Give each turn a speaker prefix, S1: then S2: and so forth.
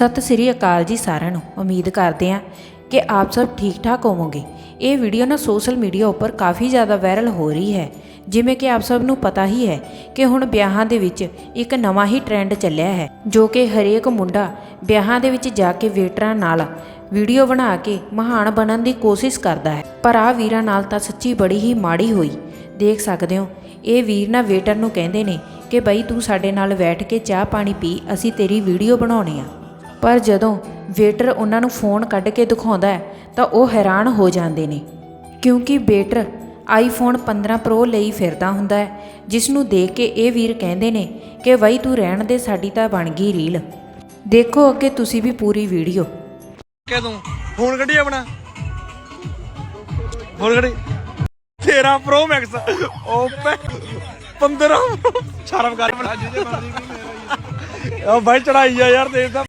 S1: ਸਤਿ ਸ੍ਰੀ ਅਕਾਲ ਜੀ ਸਾਰਿਆਂ ਨੂੰ। ਉਮੀਦ ਕਰਦੇ ਹਾਂ ਕਿ ਆਪ ਸਭ ਠੀਕ ਠਾਕ ਹੋਵੋਗੇ। ਇਹ ਵੀਡੀਓ ਨਾ ਸੋਸ਼ਲ ਮੀਡੀਆ ਉੱਪਰ ਕਾਫੀ ਜ਼ਿਆਦਾ ਵਾਇਰਲ ਹੋ ਰਹੀ ਹੈ। ਜਿਵੇਂ ਕਿ ਆਪ ਸਭ ਨੂੰ ਪਤਾ ਹੀ ਹੈ ਕਿ ਹੁਣ ਵਿਆਹਾਂ ਦੇ ਵਿੱਚ ਇੱਕ ਨਵਾਂ ਹੀ ਟ੍ਰੈਂਡ ਚੱਲਿਆ ਹੈ, ਜੋ ਕਿ ਹਰੇਕ ਮੁੰਡਾ ਵਿਆਹਾਂ ਦੇ ਵਿੱਚ ਜਾ ਕੇ ਵੇਟਰਾਂ ਨਾਲ ਵੀਡੀਓ ਬਣਾ ਕੇ ਮਹਾਨ ਬਣਨ ਦੀ ਕੋਸ਼ਿਸ਼ ਕਰਦਾ ਹੈ। ਪਰ ਆ ਵੀਰਾਂ ਨਾਲ ਤਾਂ ਸੱਚੀ ਬੜੀ ਹੀ ਮਾੜੀ ਹੋਈ। ਦੇਖ ਸਕਦੇ ਹੋ, ਇਹ ਵੀਰ ਨਾ ਵੇਟਰ ਨੂੰ ਕਹਿੰਦੇ ਨੇ ਕਿ ਬਈ ਤੂੰ ਸਾਡੇ ਨਾਲ ਬੈਠ ਕੇ ਚਾਹ ਪਾਣੀ ਪੀ, ਅਸੀਂ ਤੇਰੀ ਵੀਡੀਓ ਬਣਾਉਣੀ ਆ। ਪਰ ਜਦੋਂ ਵੇਟਰ ਉਹਨਾਂ ਨੂੰ ਫੋਨ ਕੱਢ ਕੇ ਦਿਖਾਉਂਦਾ ਹੈ ਤਾਂ ਉਹ ਹੈਰਾਨ ਹੋ ਜਾਂਦੇ ਨੇ। ਕਿਉਂਕਿ ਵੇਟਰ ਆਈਫੋਨ 15 ਪ੍ਰੋ ਲਈ ਫਿਰਦਾ ਹੁੰਦਾ ਹੈ ਜਿਸ ਨੂੰ ਦੇਖ ਕੇ ਇਹ ਵੀਰ ਕਹਿੰਦੇ ਨੇ ਕਿ ਬਈ ਤੂੰ ਰਹਿਣ ਦੇ ਸਾਡੀ ਤਾਂ ਬਣ ਗਈ ਰੀਲ। ਦੇਖੋ ਅੱਗੇ ਤੁਸੀਂ ਵੀ ਪੂਰੀ ਵੀਡੀਓ।
S2: ਕਿ ਤੂੰ? ਫੋਨ ਕੱਢੀ ਆਪਣਾ? ਫੋਨ ਕੱਢੀ। 13 ਪ੍ਰੋ ਮੈਕਸ। ਓਪੇ। 15 ਸ਼ਰਮ ਕਰ। ਉਹ ਬਾਈ ਚੜਾਈ ਆ ਯਾਰ ਦੇਖ ਤਾਂ।